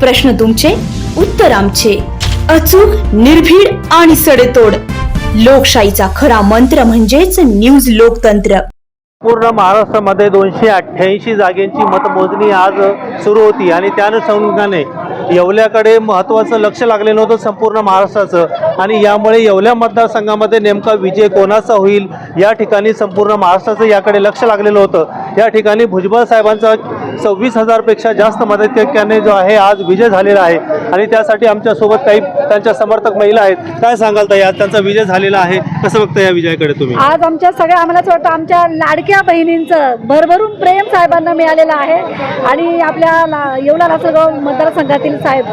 प्रश्न तुमचे उत्तर आमचे. अचूक निर्भीड आणि सडेतोड. लोकशाहीचा खरा मंत्र म्हणजेच न्यूज लोकतंत्र. पूर्ण महाराष्ट्रामध्ये दोनशे अठ्ठ्याऐंशी जागेंची मतमोजणी आज सुरू होती आणि त्या अनुषंगाने येवल्याकडे महत्त्वाचं लक्ष लागलेलं होतं संपूर्ण महाराष्ट्राचं. आणि यामुळे येवल्या मतदारसंघामध्ये नेमका विजय कोणाचा होईल या ठिकाणी संपूर्ण महाराष्ट्राचं याकडे लक्ष लागलेलं होतं. या ठिकाणी भुजबळ साहेबांचा सव्वीस हजारपेक्षा जास्त मदतीने जो आहे आज विजय झालेला आहे. आणि त्यासाठी आमच्यासोबत काही त्यांच्या समर्थक महिला आहेत. काय सांगाल ताई? आज त्यांचा विजय झालेला आहे. कसं बघता या विजयाकडे तुम्ही? आज आमच्या सगळ्या आम्हाला असं वाटतं आमच्या लाडक्या बहिणींचं भरभरून प्रेम साहेबांना मिळालेलं आहे. आणि आपल्या ला- येवला लासलगाव मतदारसंघातील साहेब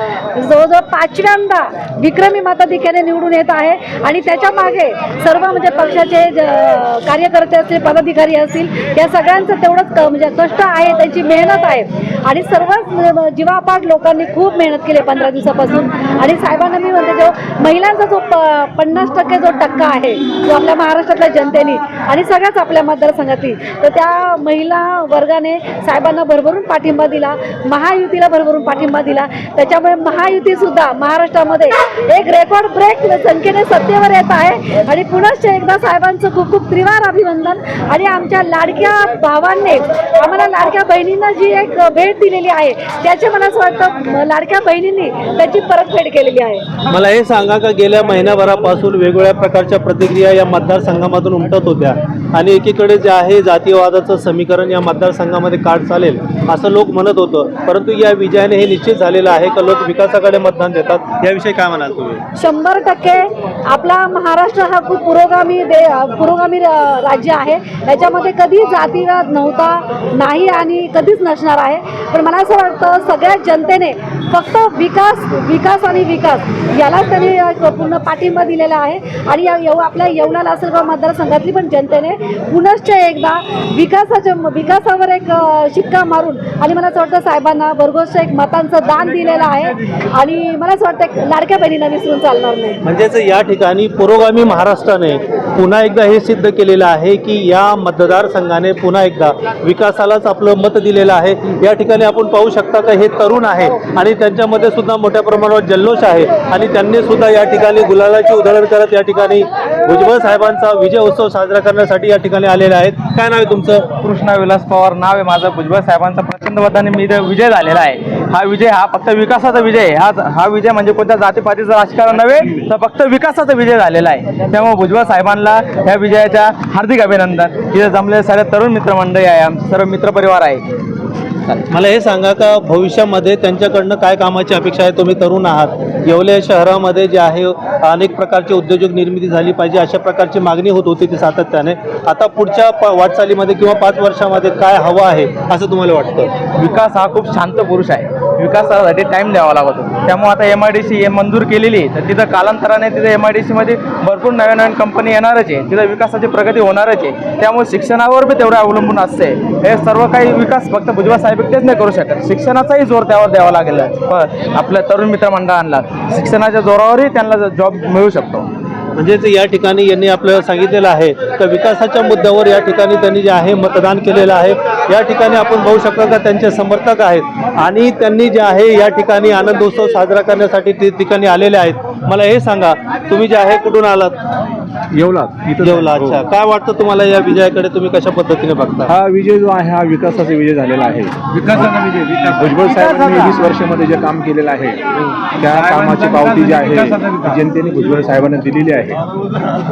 जवळजवळ पाचव्यांदा विक्रमी मताधिक्याने निवडून येत आहे. आणि त्याच्यामागे सर्व म्हणजे पक्षाचे ज- कार्यकर्ते असतील पदाधिकारी असतील या सगळ्यांचं तेवढंच क- म्हणजे कष्ट आहे त्यांची मेहनत आहे. आणि सर्वच म- जीवापाड लोकांनी खूप मेहनत केली पंधरा पंधरा दिवसापासून. आणि साहेबांना मी म्हणते जो महिलांचा जो प- पन्नास टक्के जो टक्का आहे जो आपल्या महाराष्ट्रातल्या जनतेने आणि सगळ्याच आपल्या मतदारसंघातील तर त्या महिला वर्गाने साहेबांना भरभरून पाठिंबा दिला महायुतीला भरभरून पाठिंबा दिला. त्याच्यामुळे महायुतीसुद्धा महाराष्ट्रामध्ये एक रेकॉर्ड ब्रेक संख्येने सत्तेवर येत आहे. आणि पुनश्च एकदा साहेबांचं खूप खूप त्रिवार अभिनंदन. आणि आमच्या लाडक्या भावांनी आम्हाला लाडक्या बहिणींना जी एक भेट दिलेली आहे त्याचे मला असं वाटतं लाडक्या बहिणींनी त्याची परतफेड केलेली आहे. मला हे सांगा का गेल्या महिन्याभरापासून वेगवेगळ्या प्रकारच्या प्रतिक्रिया या मतदारसंघामधून उमटत होत्या आणि एकीकडे जे आहे जातीयवादाचं समीकरण या मतदारसंघामध्ये काढ चालेल असं लोक म्हणत होतं. परंतु या विजयाने हे निश्चित झालेलं आहे का लोक विकासाकडे मतदान देतात? याविषयी काय म्हणाल तुम्ही? शंभर टक्के आपला महाराष्ट्र हा खूप पुरोगामी दे पुरोगामी राज्य आहे. याच्यामध्ये कधी जातीवाद नव्हता नाही आणि कधीच नसणार आहे. पण मला असं वाटतं सगळ्या जनतेने फक्त विकास विकास आणि विकास यालाच त्यांनी पूर्ण पाठिंबा दिलेला आहे. आणि या येऊ आपल्या येवला लासलगाव मतदारसंघातली पण जनतेने पुनश्च एकदा विकासाच्या विकासावर एक शिक्का मारून आणि मला असं वाटतं साहेबांना भरघोस एक मतांचं दान दिलेलं आहे. आणि मला असं वाटतं लाडक्या बहिणींना विसरून चालणार नाही. म्हणजेच या ठिकाणी पुरोगामी महाराष्ट्राने पुन्हा एकदा हे सिद्ध केलेलं आहे की या मतदारसंघाने पुन्हा एकदा विकासालाच आपलं मत दिलेलं आहे. या ठिकाणी आपण पाहू शकता का हे तरुण आहे आणि त्यांच्यामध्ये सुद्धा मोठ्या प्रमाणावर जल्लोष आहे. आणि त्यांनी सुद्धा या ठिकाणी गुलालाची उधळण करत या ठिकाणी भुजबळ साहेबांचा विजय उत्सव साजरा करण्यासाठी या ठिकाणी आलेले आहेत. काय नाव आहे तुमचं? कृष्णा विलास पवार नाव आहे माझं. भुजबळ साहेबांचा प्रचंड मताने मी विजय झालेला आहे. हा विजय हा फक्त विकासाचा विजय हा हा विजय म्हणजे कोणत्या जातीपातीचं राजकारण नव्हे तर फक्त विकासाचा विजय झालेला आहे. त्यामुळे भुजबळ साहेबांना या विजयाच्या हार्दिक अभिनंदन. इथे जमलेले सारे तरुण मित्रमंडळी आहे. आमचे सर्व मित्रपरिवार आहे. मला हे सांगा का भविष्यामध्ये त्यांच्याकडनं काय कामाची अपेक्षा आहे? तुम्ही तरुण आहात. येवले शहरामध्ये जे आहे अनेक प्रकारचे उद्योजक निर्मिती झाली पाहिजे अशा प्रकारची मागणी होत होती ती सातत्याने. आता पुढच्या वाटचालीमध्ये किंवा पाच वर्षामध्ये काय हवं आहे असं तुम्हाला वाटतं? विकास हा खूप शांत पुरुष आहे. विकासासाठी टाइम द्यावा लागतो. त्यामुळे आता एम आय डी सी मंजूर केलेली तर तिथं कालांतराने तिथं एम आय डी सीमध्ये भरपूर नवीन नवीन कंपनी येणारच आहे. तिथं विकासाची प्रगती होणारच आहे. त्यामुळे शिक्षणावर बी तेवढं अवलंबून असते हे सर्व काही विकास फक्त भुजबळ साहेब एकटेच नाही करू शकत. शिक्षणाचाही जोर त्यावर द्यावा लागेल. प- आपल्या तरुण मित्रमंडळांना शिक्षणाच्या जोरावरही त्यांना जॉब मिळू शकतो. म्हणजेच या ठिकाणी यांनी आपल्याला सांगितलेलं आहे का विकासाच्या मुद्द्यावर या ठिकाणी त्यांनी जे आहे मतदान केलेलं आहे. या ठिकाणी आपण पाहू शकता का त्यांचे समर्थक आहेत. आणि त्यांनी जे आहे या ठिकाणी आनंदोत्सव साजरा करण्यासाठी ते ठिकाणी आलेले आहेत. मला हे सांगा तुम्ही जे आहे कुठून आलात? येवला जेवला अच्छा काय वाटतं तुम्हाला या विजयाकडे? तुम्ही कशा पद्धतीने बघता? हा विजय जो आहे हा विकासाचा विजय झालेला आहे. विकासाचा विजय विकास भुजबळ साहेबांनी वीस वर्षामध्ये जे काम केलेलं आहे त्या कामाची पावती जी आहे जनतेने भुजबळ साहेबांना दिलेली आहे.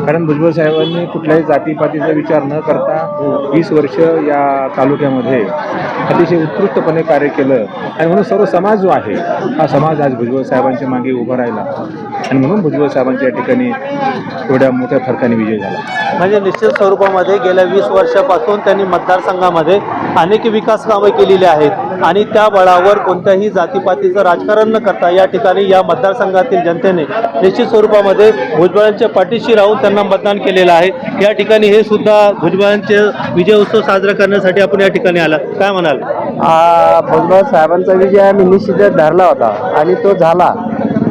कारण भुजबळ साहेबांनी कुठल्याही जातीपातीचा विचार न करता वीस वर्ष या तालुक्यामध्ये अतिशय उत्कृष्टपणे कार्य केलं. आणि म्हणून सर्व समाज जो आहे हा समाज आज भुजबळ साहेबांच्या मागे उभा राहिला. आणि म्हणून भुजबळ साहेबांच्या या ठिकाणी एवढ्या मोठ्या फरकाने विजय झाला. म्हणजे निश्चित स्वरूपामध्ये गेल्या वीस वर्षापासून त्यांनी मतदारसंघामध्ये अनेक विकास कामं केलेली आहेत. आणि त्या बळावर कोणत्याही जातीपातीचं राजकारण न करता या ठिकाणी या मतदारसंघातील जनतेने निश्चित स्वरूपामध्ये भुजबळांच्या पाठीशी राहून त्यांना मतदान केलेलं आहे. या ठिकाणी हे सुद्धा भुजबळांचे विजय उत्सव साजरा करण्यासाठी आपण या ठिकाणी आला. काय म्हणाल? भुजबळ साहेबांचा विजय आम्ही निश्चितच धरला होता आणि तो झाला.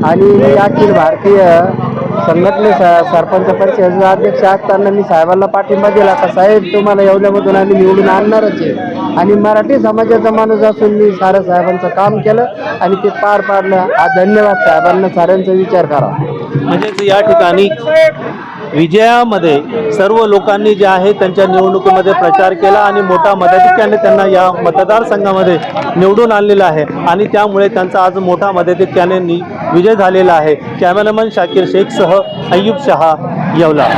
आणि मी अखिल भारतीय संघटने सरपंच परिषदेचा अध्यक्ष असताना मी साहेबांना पाठिंबा दिला. का साहेब तुम्हाला एवढ्यामधून आम्ही निवडून आणणारच आहे. आणि मराठी समाजाचा माणूस असून मी सारं साहेबांचं काम केलं आणि ते पार पाडलं. हा धन्यवाद साहेबांना साऱ्यांचा विचार करा. म्हणजेच या ठिकाणी विजयामध्ये सर्व लोकांनी जे आहे त्यांच्या निवडणुकीमध्ये प्रचार केला आणि मोठा मताधिक्याने त्यांना या मतदारसंघामध्ये निवडून आणलेलं आहे. आणि त्यामुळे त्यांचा आज मोठा मताधिक्याने नि विजय झालेला आहे. कॅमेरामन शाकीर शेखसह अय्यूब शहा येवला.